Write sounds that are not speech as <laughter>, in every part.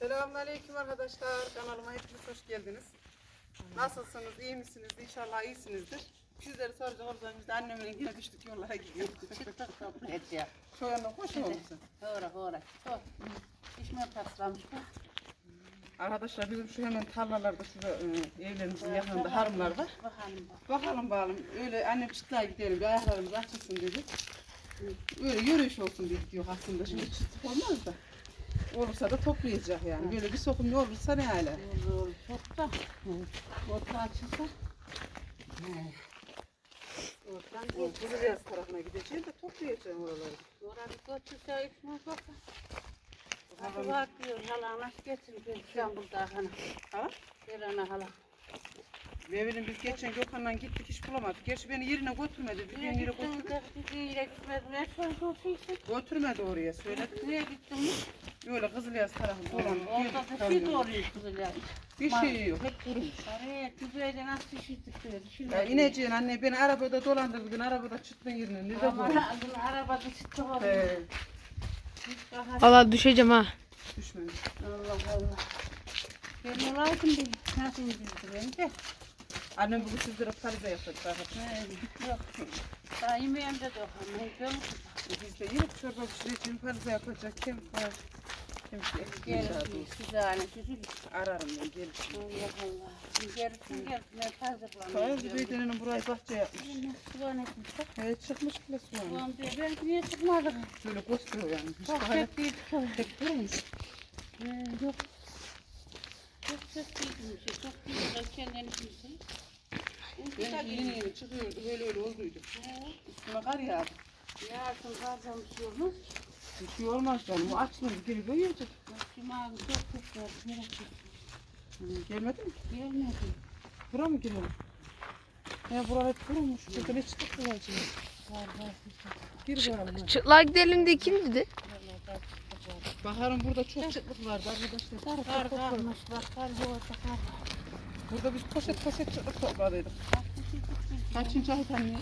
Selamünaleyküm arkadaşlar. Kanalıma hepiniz hoş geldiniz. Nasılsınız? iyi misiniz? İnşallah iyisinizdir. Sizleri soracak olursanız biz de annemle yine düştük yollara gidiyoruz. Çıktık ya. Şu yana hoş olmuşsun. Doğru doğru. Çok. İşme taslamış bak. Arkadaşlar bizim şu hemen tarlalarda şurada e, evlerimizin yakınında harımlar var. Bakalım bak. Bakalım bakalım. Öyle annem çıtlığa gidelim bir ayaklarımız açılsın dedi. Öyle yürüyüş olsun dedik diyor aslında. Şimdi çıtlık olmaz da. Olursa da toplayacak yani. Böyle bir sokum olursa ne hala. Doğru. Çok da. Otu açılsa. Oradan. Kuzeyaz tarafına gideceğim de toplayacağım oraları. Orada götürse içme bak. Hadi var diyor. Hala nasıl getirin İstanbul'da hani. Ha? Gel ana hala. Evinin biz geçen Gökhan'la gittik hiç bulamadık. Gerçi beni yerine götürmedi. Dediğin Nereye yere götürmedi. Ne sorun Götürmedi oraya söyledi. Nereye gittin? Öyle Kızılyaz tarafı dolandık. Orada da şey doğruyor kızılar. Bir şey yok. Hep kurumuş. Araya güzeyde nasıl şişirdik böyle. Ya ineceğin anne beni arabada dolandırdın. Arabada çıktın yerine. Nerede Aman bu? arabada çıktı. He, Valla düşeceğim ha. düşmedi. Allah Allah. Ben olaydım bir nasıl bildireyim de. Annem bugün sizlere parize yapacak. arkadaşlar. He, Yok. Daha yemeğim de dokunmayın. Görün. Biz de yiyip çorba pişireceğim parize yapacak. Kim var? Bir doğrusu. size hani sizi. Ararım ben gelirsin. Allah Allah. Bir Gelsin gelsin. Ben Kayız bulamıyorum. Beyden'in burayı bahçe yapmış. Soğan etmişler. Evet çıkmış bile soğan. Soğan diyor. Ben niye çıkmadım? Şöyle gösteriyor yani. Çok hayat çektiydik. tek durmuş. Yok. Çok çektiydim. Çok güzel. Kendini kimsin? Ben yeni yeni çıkıyordu. Öyle öyle olduydu. Üstüne kar yağdı. Kazanmış olmaz. Bir şey olmaz canım. O açlığını geri koyacak. Cuma günü çok kutlar. Merak etme. Gelmedi mi? Gelmedi. Bura mı girelim? Ya buralar hep kurumuş. Burada ne çıkıp bulacağız? Var var. Gir bakalım. Çıtlığa gidelim de kim dedi? Baharın burada çok çıtlık vardı arkadaşlar. Kar karmış bak kar arada kar. Burada biz poşet poşet çıtlık topladıydık. Kaçıncı ay anne?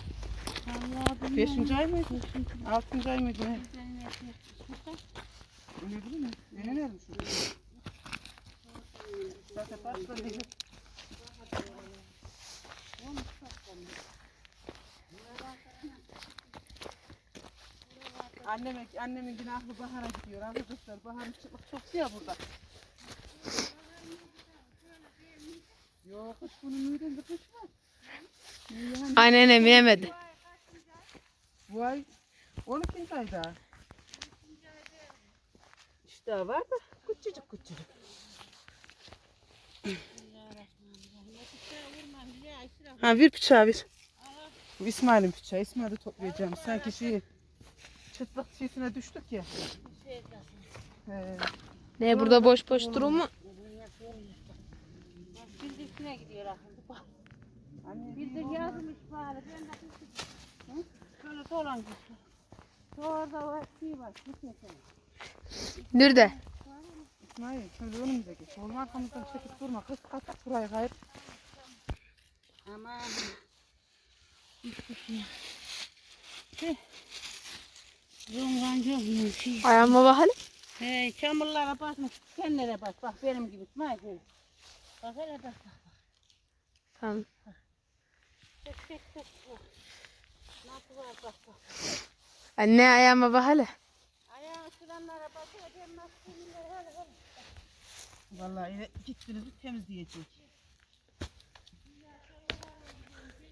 Beşinci ay mıydı? Altıncı ay mıydı? Ne? Ne bileyim mi? Ne ne şurada? Zaten başladı. Anneme, annemin aklı bahara gidiyor arkadaşlar. Baharın çıtlık çok ya burada. Yok kış bunun müydü kış var. Yani Anneannem yemedi. bu ay 12. ay daha. İşte var da küçücük küçücük. Ha bir bıçağı bir. İsmail'in bıçağı. İsmail'i toplayacağım. Sanki şey çıtlık şeysine düştük ya. He. Ne burada boş boş durur mu? Bildirkine gidiyor. Anne, Bildir yazmış bari. Ben de Hı? Şöyle dolan gitsin. Orada var şey var. Nerede? İsmail şöyle önümüze geç. Oğlum arkamızdan çekip durma. Kız kalk buraya kayıp. Aman. Yongan yok şey. Ayağıma bak hele. He, çamurlara basmış. Kendine bak. Bak benim gibi. Bak hele bak. bak. Tamam. Çek çek çek. Bak. Bak bak. Anne ayağıma bak hele. Ayağın sıranlara bak. Ben nasıl hele hele. Vallahi bir temizleyecek.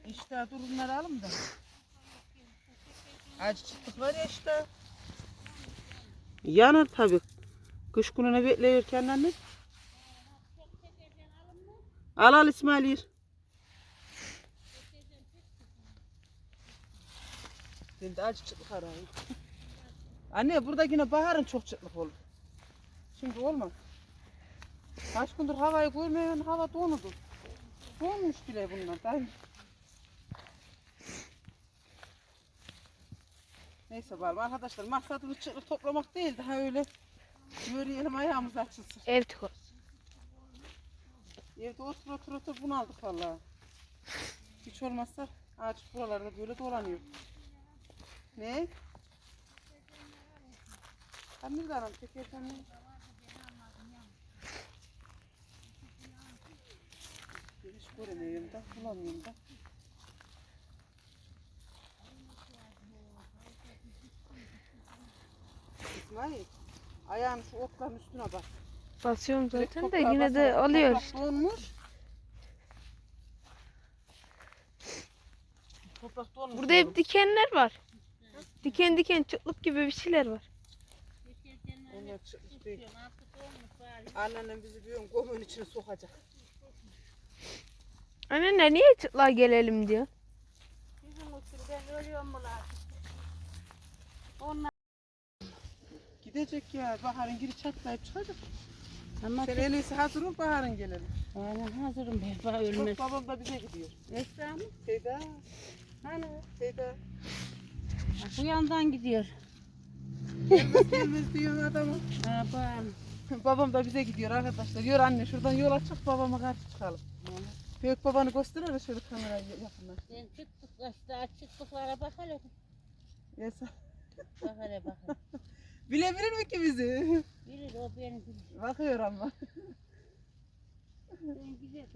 İşte dur bunları alın da. Acı var ya işte. Yanar tabii. Kış gününe beklerken anne. Al al İsmail yer. Ben de acı çıtlık arayayım. Anne burada yine baharın çok çıtlık olur. Şimdi olmaz. Kaç gündür havayı görmeyen hava donudu. Donmuş bile bunlar. Dayı. Neyse var arkadaşlar maksatımız çıkır toplamak değil daha öyle yürüyelim ayağımız açılsın. Ev tuku. Evde otur otur otur bunaldık valla. Hiç olmazsa ağaç buralarda böyle dolanıyor. Ne? Kamil Hanım teker kamil. Hiç göremiyorum da bulamıyorum da. İsmail, ayağını şu otların üstüne bas. Basıyorum zaten de yine de alıyor. Toprak donmuş. Toprak donmuş. Burada hep dikenler var. Diken diken çıtlık gibi bir şeyler var. Onlar çıkmış değil. Anneannem bizi bir gün gomun içine sokacak. Anne ne niye çıtlığa gelelim diyor. Bizim usulden ölüyor mu lan? Onlar Gidecek ya. Baharın giri çatlayıp çıkacak. ama Sen en iyisi hazır ol baharın gelelim. Aynen hazırım Bak ölmez. babam da bize gidiyor. Esra mı? Seyda, Hani? Seyda. Bu yandan gidiyor. Gelmez gelmez diyorsun adamı. Ha ben. babam da bize gidiyor arkadaşlar. Yor anne şuradan yola çık babama karşı çıkalım. Büyük babanı gösterir şöyle kamerayı yakından. Sen çıktık çıktıklara bak hele. Yesa. Bak hele bak hele. <laughs> Bilebilir mi ki bizi? Bilir o beni bilir. Bakıyor ama. Ben gidiyor.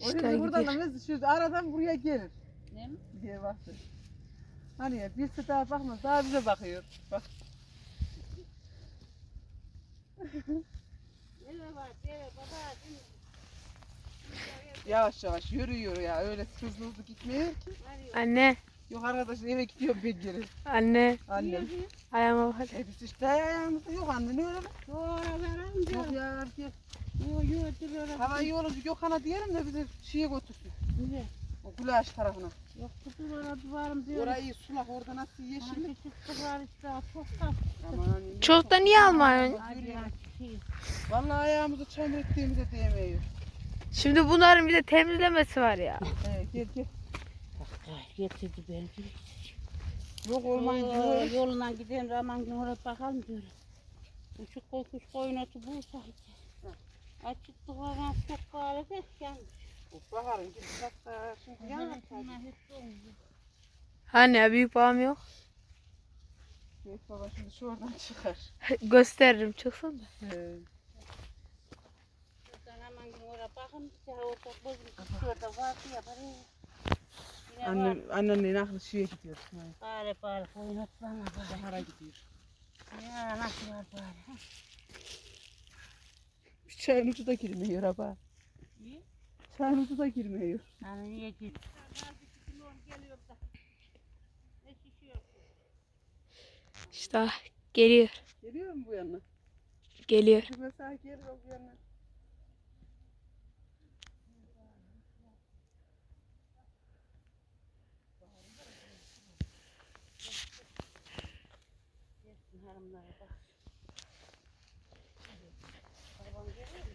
O İşte şimdi buradan da gidiyor. mesela şu aradan buraya gelir Ne mi? diye baktı. Hani ya birisi daha bakmaz daha bize bakıyor. Bak yavaş yavaş yürüyor ya öyle hızlı hızlı gitmiyor ki. Anne, Yok arkadaşlar eve gidiyorum ben geri. anne Annem. ayağıma bak. E biz işte ayağımızda yok anne ne öyle? Sonra veren Yok diyor. ya gel. Yok yok diyor. Hava iyi olunca Gökhan'a diyelim de bizi şeye götürsün. Niye? O Gülaş tarafına. Yok kutulara duvarım diyor. Orayı sulak orada nasıl yeşillik. Çıktıklar işte çok tatlı. Aman anne. Çok da niye ya. Şey. Vallahi ayağımızı çamur ettiğimize değmiyor. Şimdi bunların bir de temizlemesi var ya. He gel gel. Bak getirdi beni. Yok olmayınca Oo, yok. Yolundan giden zaman gün oraya bakalım diyor. Uçuk koy kuş koyun otu bulsak. Açık duvardan çok galiba yanmış. O Baharın gibi hatta şimdi. Hani büyük babam yok. Büyük baba şimdi şu oradan çıkar. <laughs> Gösteririm çıksın da. He. Şuradan hemen gün oraya bakın. Ya orada bozun şurada var ya bari. Annem, anneannenin aklı şeye gidiyor. Bari bari koyun otlarına bari. Bahar'a gidiyor. Ya nasıl var bari. Şu çayın ucu da girmiyor abi. İyi. Çayın ucu da girmiyor. Yani niye git? İşte geliyor. Geliyor mu bu yana? Geliyor. Mesela geliyor bu yana. Hanımlara bak. Babam geliyor mu?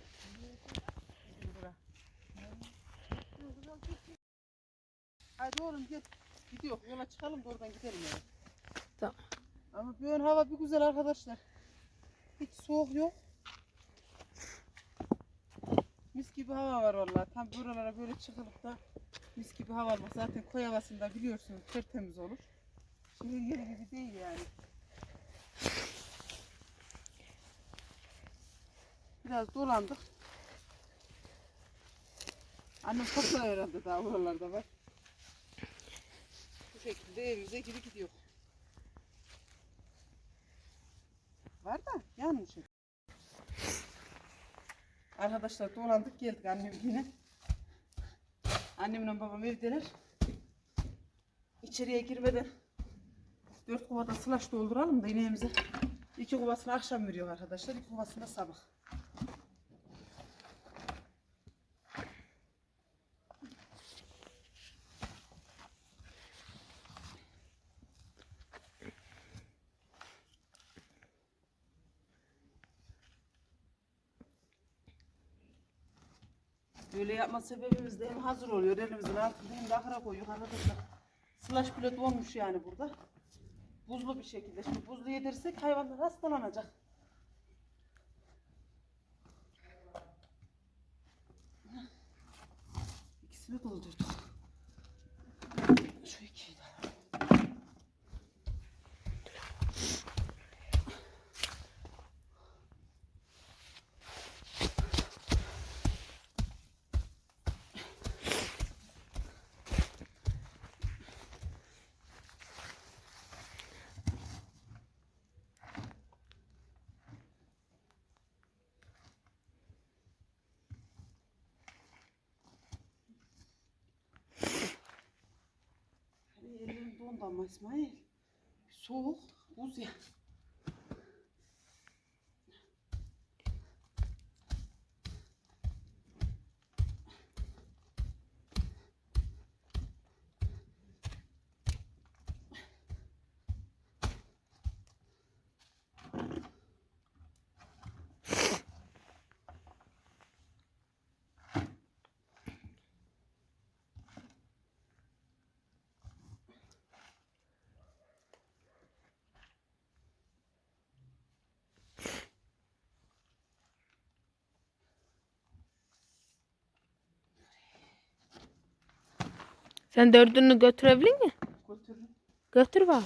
Bizim bura. Hadi oğlum gel. Gidiyor. Yola çıkalım da oradan gidelim ya. Tamam. Ama bir ön hava bir güzel arkadaşlar. Hiç soğuk yok. Mis gibi hava var vallahi. Tam buralara böyle çıkılıp da mis gibi hava var. Zaten koy havasında biliyorsunuz tertemiz olur. Şehir yeri gibi değil yani. Biraz dolandık. Annem topla herhalde daha buralarda var. Şekilde evimize geri gidiyor. Var da yanmış. Arkadaşlar dolandık geldik annem yine. Annemle babam evdeler. İçeriye girmeden dört kovada slaş dolduralım da ineğimize. İki kovasını akşam veriyor arkadaşlar. iki kovasını da sabah. Böyle yapma sebebimiz de hem hazır oluyor elimizin altında hem de ahıra koyuyor arkadaşlar. Slash bile donmuş yani burada. Buzlu bir şekilde. Şimdi buzlu yedirsek hayvanlar hastalanacak. İkisini doldurduk. Şu ikiyi de. Mı İsmail? Soğuk, buz ya. Sen dördünü götürebilir mi? Götürün. Götür bak.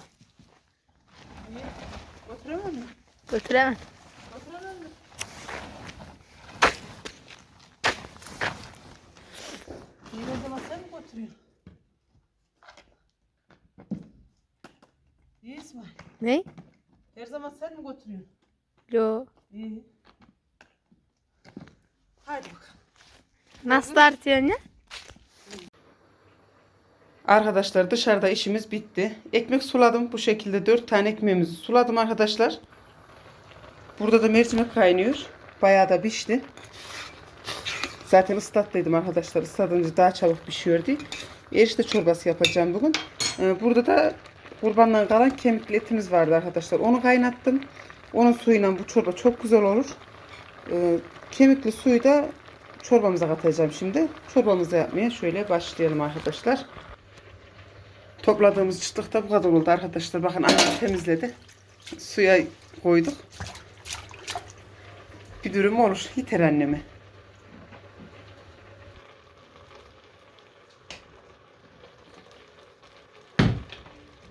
Niye? Götüremem mi? Götüremem. Götüremem mi? İyi o zaman sen mi götürüyorsun? İyi İsmail. Ne? Her zaman sen mi götürüyorsun? Yo. İyi. Haydi bakalım. Nasıl tartıyorsun ya? Arkadaşlar dışarıda işimiz bitti. Ekmek suladım. Bu şekilde 4 tane ekmeğimizi suladım arkadaşlar. Burada da mercimek kaynıyor. Bayağı da pişti. Zaten ıslattıydım arkadaşlar. Islatınca daha çabuk pişiyordu. Erişte çorbası yapacağım bugün. Ee, Burada da kurbandan kalan kemikli etimiz vardı arkadaşlar. Onu kaynattım. Onun suyuyla bu çorba çok güzel olur. Ee, Kemikli suyu da çorbamıza katacağım şimdi. Çorbamızı yapmaya şöyle başlayalım arkadaşlar. Topladığımız çıtlık bu kadar oldu arkadaşlar. Bakın annem temizledi. Suya koyduk. Bir dürüm olur. Yeter anneme.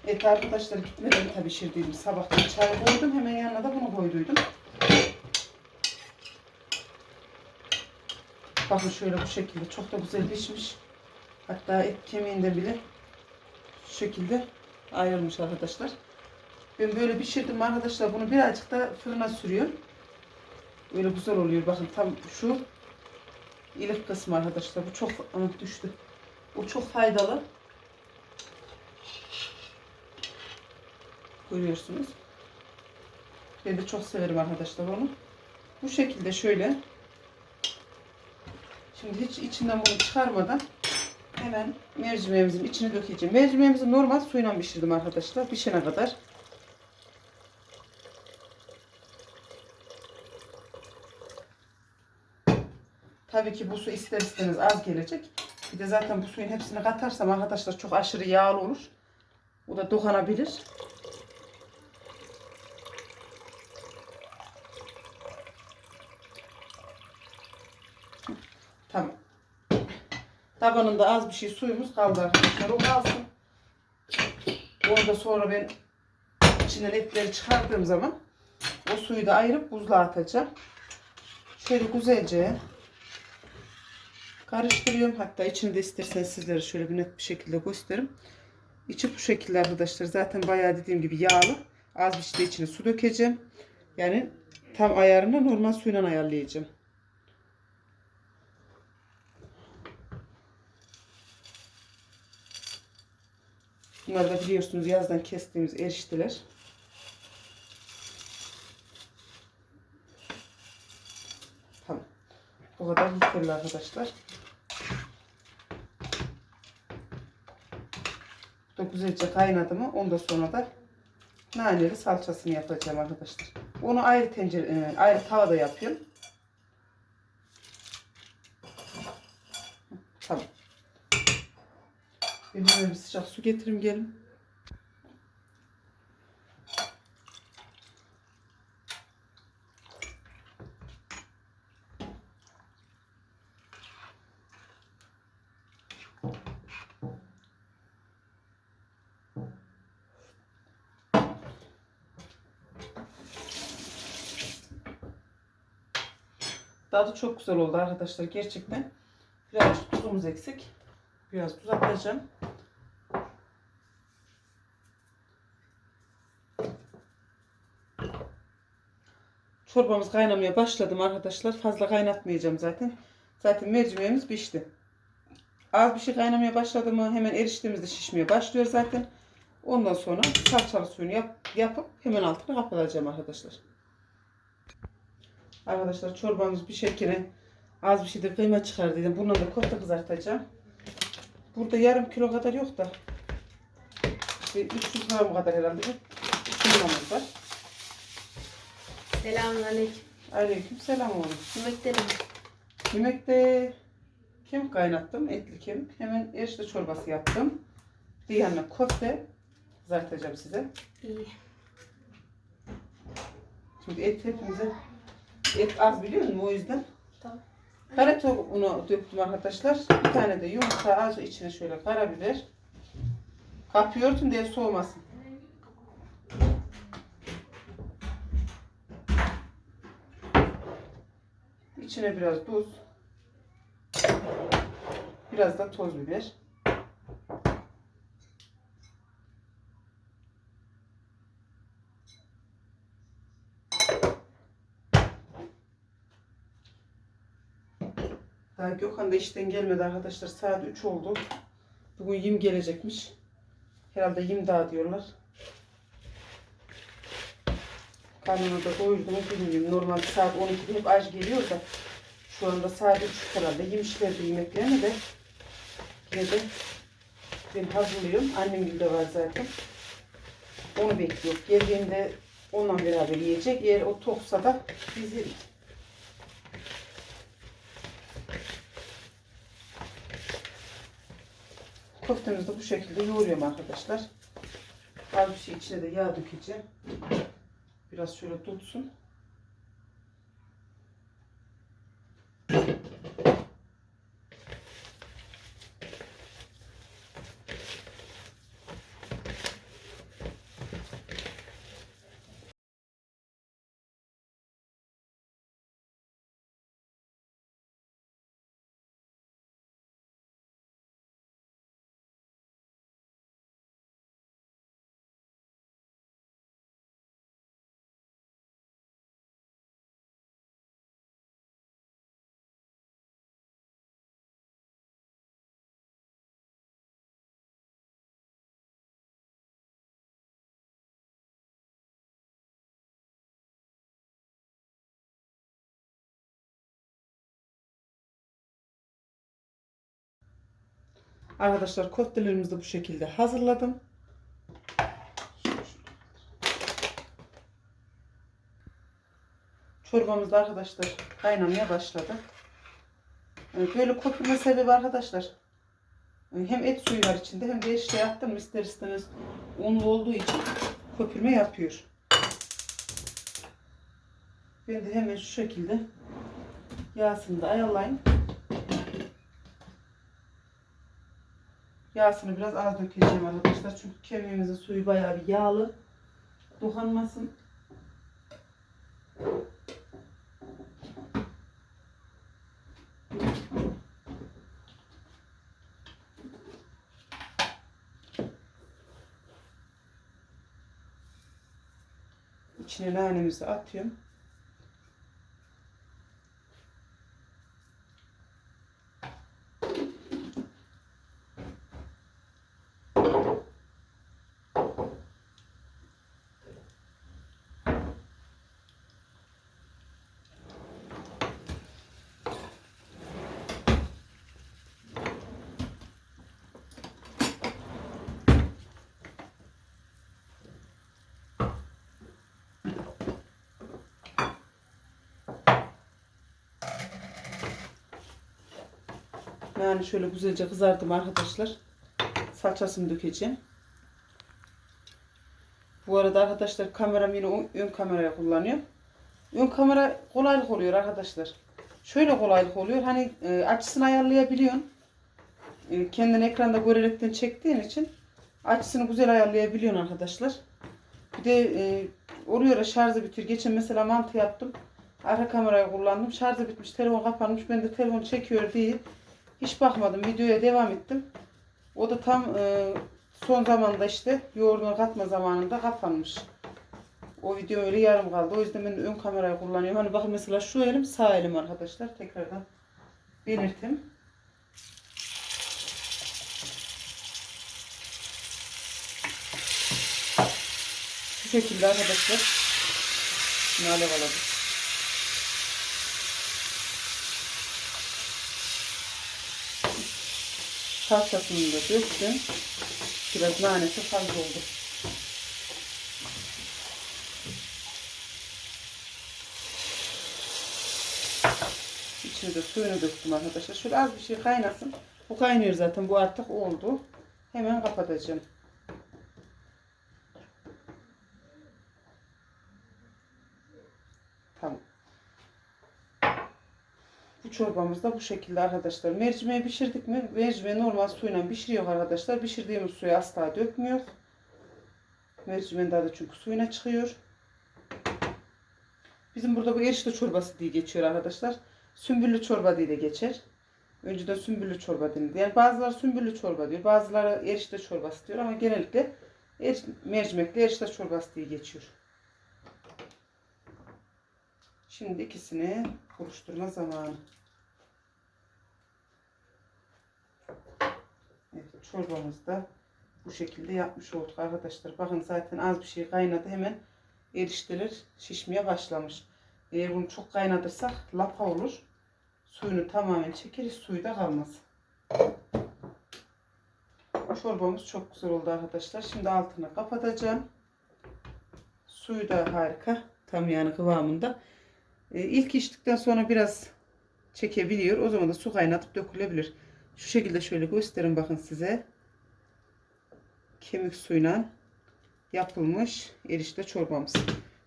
Evet arkadaşlar gitmeden tabii pişirdiydim. Sabahtan çay koydum. Hemen yanına da bunu koyduydum. Bakın şöyle bu şekilde çok da güzel pişmiş. Hatta et kemiğinde bile şu şekilde ayrılmış arkadaşlar. Ben böyle pişirdim arkadaşlar. Bunu birazcık da fırına sürüyorum. Böyle güzel oluyor. Bakın tam şu ilik kısmı arkadaşlar. Bu çok Ana düştü. Bu çok faydalı. Görüyorsunuz. Ben de çok severim arkadaşlar onu. Bu şekilde şöyle. Şimdi hiç içinden bunu çıkarmadan hemen mercimeğimizin içine dökeceğim. Mercimeğimizi normal suyla pişirdim arkadaşlar. Pişene kadar. Tabii ki bu su ister istemez az gelecek. Bir de zaten bu suyun hepsini katarsam arkadaşlar çok aşırı yağlı olur. Bu da dokanabilir. Tamam. Tabanında az bir şey suyumuz kaldı arkadaşlar. O kalsın. Onu da sonra ben içinden etleri çıkardığım zaman o suyu da ayırıp buzluğa atacağım. Şöyle güzelce karıştırıyorum. Hatta içini de isterseniz sizlere şöyle bir net bir şekilde göstereyim. İçi bu şekilde arkadaşlar. Zaten bayağı dediğim gibi yağlı. Az bir şey içine su dökeceğim. Yani tam ayarını normal suyla ayarlayacağım. Bunlar da biliyorsunuz yazdan kestiğimiz erişteler. Tamam. Bu kadar yeterli arkadaşlar. Bu da güzelce kaynadı mı ondan sonra da naneli salçasını yapacağım arkadaşlar. Onu ayrı tencere, e, ayrı tavada yapıyorum. Tamam. Ben hemen bir sıcak su getireyim gelin. Tadı çok güzel oldu arkadaşlar gerçekten. Birazcık tuzumuz eksik. Biraz tuz atacağım. Çorbamız kaynamaya başladım arkadaşlar. Fazla kaynatmayacağım zaten. Zaten mercimeğimiz pişti. Az bir şey kaynamaya başladı mı hemen eriştiğimizde şişmeye başlıyor zaten. Ondan sonra salçalı suyunu yap, yapıp hemen altını kapatacağım arkadaşlar. Arkadaşlar çorbamız bir şekilde az bir şey de kıyma çıkar dedim. Bundan da köfte kızartacağım. Burada yarım kilo kadar yok da. İşte 300 gram kadar herhalde kıymamız var. Selamünaleyküm. Aleyküm selam oğlum. Yemeklerim. Yemekte kemik kaynattım, etli kemik. Hemen erişte çorbası yaptım. Bir yanına köfte kızartacağım size. İyi. Çünkü et hepimize et az biliyor musun o yüzden. Tamam. Karate unu döktüm arkadaşlar. Bir tane de yumurta az içine şöyle karabiber. Kapıyı örtün diye soğumasın. İçine biraz tuz. Biraz da toz biber. Daha Gökhan da işten gelmedi arkadaşlar. Saat 3 oldu. Bugün yim gelecekmiş. Herhalde yim daha diyorlar. Karnını da doyurdu mu bilmiyorum. Normalde saat 12'de hep aç geliyor da. Şu anda saat 3 herhalde. Yemişlerdi yemeklerini de. Yine de ben hazırlıyorum. Annem de var zaten. Onu bekliyor. Geldiğinde onunla beraber yiyecek. Eğer o toksa da biz yeriz. Köftemizi de bu şekilde yoğuruyorum arkadaşlar. Az bir şey içine de yağ dökeceğim. Biraz şöyle tutsun. Arkadaşlar köftelerimizi de bu şekilde hazırladım. Çorbamız da arkadaşlar kaynamaya başladı. Yani Böyle köpürme sebebi arkadaşlar. yani Hem et suyu var içinde hem de işte yaptım ister istemez unlu olduğu için köpürme yapıyor. Ben de hemen şu şekilde yağsını da ayarlayayım. Yağsını biraz az dökeceğim arkadaşlar. Çünkü kemiğimizin suyu bayağı bir yağlı. Dokanmasın. İçine nanemizi atıyorum. Yani şöyle güzelce kızardım arkadaşlar. Salçasını dökeceğim. Bu arada arkadaşlar kameram yine ön- kameraya kullanıyorum. Ön kamera kolaylık oluyor arkadaşlar. Şöyle kolaylık oluyor. Hani e, açısını ayarlayabiliyorsun. E, kendin ekranda görerekten çektiğin için açısını güzel ayarlayabiliyorsun arkadaşlar. Bir de e, oluyor şarjı bitir. Geçen mesela mantı yaptım. Arka kamerayı kullandım. Şarjı bitmiş. Telefon kapanmış. Ben de telefon çekiyor diye hiç bakmadım. Videoya devam ettim. O da tam e, son zamanda işte yoğurdunu katma zamanında kapanmış. O video öyle yarım kaldı. O yüzden ben ön kamerayı kullanıyorum. Hani bakın mesela şu elim sağ elim arkadaşlar. Tekrardan belirteyim. şekilde arkadaşlar. Alev alalım. Salçasını da döktüm. Biraz nanesi fazla oldu. İçine de suyunu döktüm arkadaşlar. Şöyle az bir şey kaynasın. Bu kaynıyor zaten. Bu artık oldu. Hemen kapatacağım. Tamam. Bu çorbamız da bu şekilde arkadaşlar. Mercimeği pişirdik mi? Mercimeği normal suyla pişiriyor arkadaşlar. Pişirdiğimiz suyu asla dökmüyor. Mercimeğin daha da çünkü suyuna çıkıyor. Bizim burada bu erişte çorbası diye geçiyor arkadaşlar. Sümbüllü çorba diye de geçer. Önceden sümbüllü çorba denildi. Yani bazıları sümbüllü çorba diyor. Bazıları erişte çorbası diyor ama genellikle er, mercimekli erişte çorbası diye geçiyor. Şimdi ikisini kuruşturma zamanı. Evet, çorbamızı da bu şekilde yapmış olduk arkadaşlar. Bakın zaten az bir şey kaynadı hemen eriştirir şişmeye başlamış. Eğer bunu çok kaynatırsak lapa olur. Suyunu tamamen çekeriz. Suyu da kalmaz. Çorbamız çok güzel oldu arkadaşlar. Şimdi altını kapatacağım. Suyu da harika. Tam yani kıvamında. Ee, ilk içtikten sonra biraz çekebiliyor. O zaman da su kaynatıp dökülebilir. Şu şekilde şöyle gösterin bakın size. Kemik suyla yapılmış erişte çorbamız.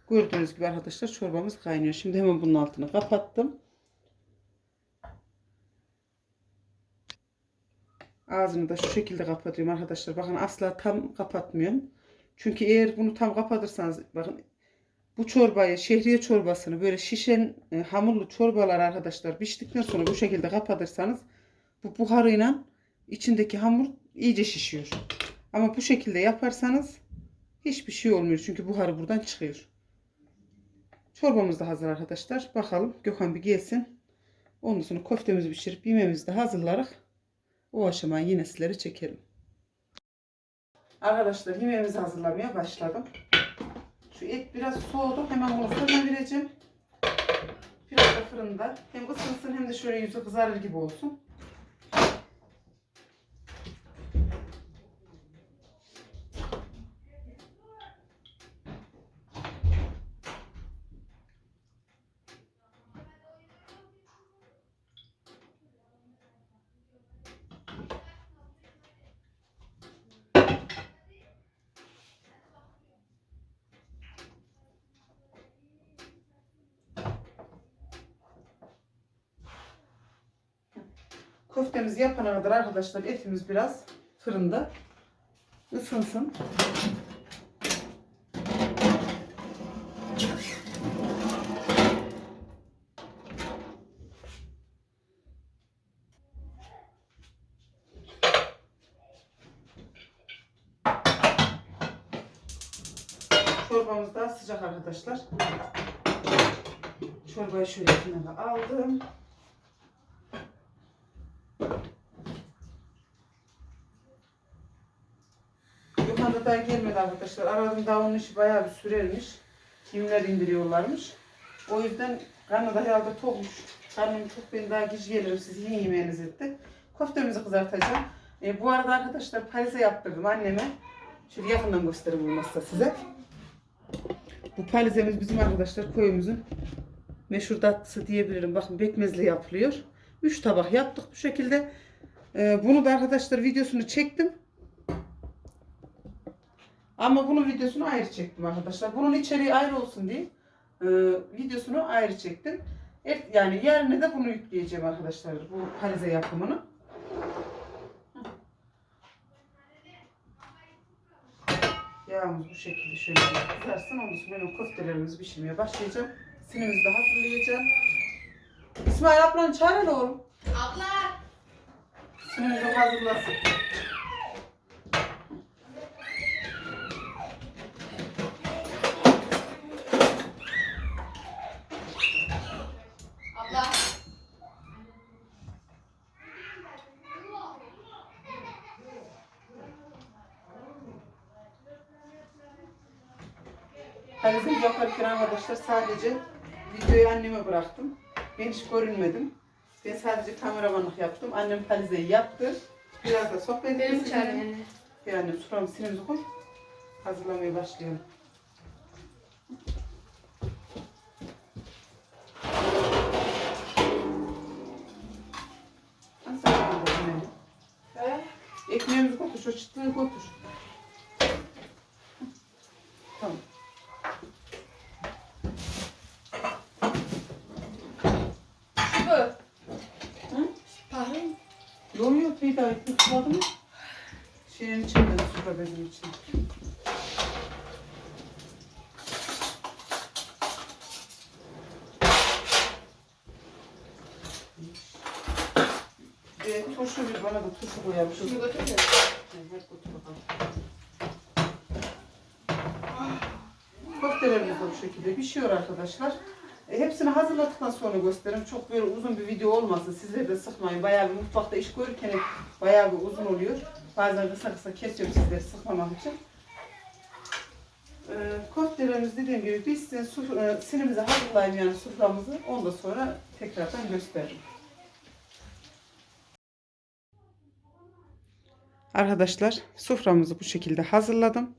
Gördüğünüz gibi arkadaşlar çorbamız kaynıyor. Şimdi hemen bunun altını kapattım. Ağzını da şu şekilde kapatıyorum arkadaşlar. Bakın asla tam kapatmıyorum. Çünkü eğer bunu tam kapatırsanız bakın bu çorbayı şehriye çorbasını böyle şişen e, hamurlu çorbalar arkadaşlar piştikten sonra bu şekilde kapatırsanız bu buharıyla içindeki hamur iyice şişiyor. Ama bu şekilde yaparsanız hiçbir şey olmuyor. Çünkü buharı buradan çıkıyor. Çorbamız da hazır arkadaşlar. Bakalım Gökhan bir gelsin. Ondan sonra köftemizi pişirip yemeğimizi de hazırlarak o aşamayı yine sizlere çekerim. Arkadaşlar yemeğimizi hazırlamaya başladım. Şu et biraz soğudu. Hemen bunu fırına vereceğim. Biraz da fırında. Hem ısınsın hem de şöyle yüzü kızarır gibi olsun. Köftemizi yapana kadar arkadaşlar etimiz biraz fırında ısınsın. Çorbamız daha sıcak arkadaşlar. Çorbayı şöyle kenara aldım. Da daha gelmedi arkadaşlar. Aradım daha onun işi bayağı bir sürermiş. Kimler indiriyorlarmış. O yüzden karnı da herhalde tokmuş. Karnım çok ben daha geç gelirim siz yiyin yemeğinizi etti. Köftemizi kızartacağım. E, bu arada arkadaşlar Paris'e yaptırdım anneme. Şöyle yakından göstereyim olmazsa size. Bu palizemiz bizim arkadaşlar köyümüzün meşhur tatlısı diyebilirim. Bakın bekmezli yapılıyor. 3 tabak yaptık bu şekilde. Ee, bunu da arkadaşlar videosunu çektim. Ama bunun videosunu ayrı çektim arkadaşlar. Bunun içeriği ayrı olsun diye e, videosunu ayrı çektim. Evet, yani yerine de bunu yükleyeceğim arkadaşlar. Bu palize yapımını. Yağımız bu şekilde şöyle kızarsın. Ondan sonra benim köftelerimizi pişirmeye başlayacağım. Sinimizi de hazırlayacağım. İsmail ablanı çağır hele oğlum. Abla. Sinimizi hazırlasın. Arkadaşlar sadece videoyu anneme bıraktım. Ben hiç görünmedim. Ben sadece kameramanlık yaptım. Annem palizeyi yaptı. Biraz da sohbet ettik. Benim sizinle. çağırıyor. Bir annem suramı sinemizi koy. Hazırlamaya başlayalım. Ekmeğimizi götür, şu çıtlığı götür. Tamam. Bu. Hı? Pahın. Yok yok bir daha ekmek kullandım mı? Şeyin içinde, sufra bezin içinde. E, turşu bir bana Şu Şunu götür de. Evet, götür bakalım. Köftelerimiz de bu şekilde pişiyor arkadaşlar. E, hepsini hazırladıktan sonra gösteririm. Çok böyle uzun bir video olmasın. Sizleri de sıkmayın. Bayağı bir mutfakta iş görürken bayağı bir uzun oluyor. Bazen kısa kısa kesiyorum sizleri sıkmamak için. E, köftelerimiz dediğim gibi. Su, e, sinimizi hazırlayayım yani suframızı. Ondan sonra tekrardan gösteririm. Arkadaşlar soframızı bu şekilde hazırladım.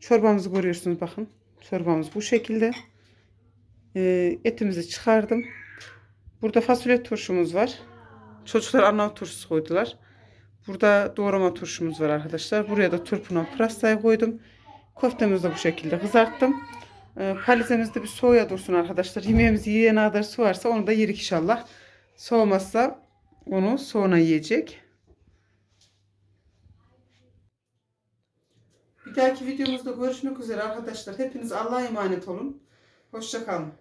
Çorbamızı görüyorsunuz bakın. Çorbamız bu şekilde. Ee, etimizi çıkardım. Burada fasulye turşumuz var. Çocuklar Arnavut turşusu koydular. Burada doğrama turşumuz var arkadaşlar. Buraya da turpuna pırasayı koydum. Köftemizi de bu şekilde kızarttım. Ee, palizemiz de bir soğuya dursun arkadaşlar. Yemeğimizi yiyene kadar soğarsa onu da yerik inşallah. Soğumazsa onu sonra yiyecek. Bir dahaki videomuzda görüşmek üzere arkadaşlar. Hepiniz Allah'a emanet olun. Hoşçakalın.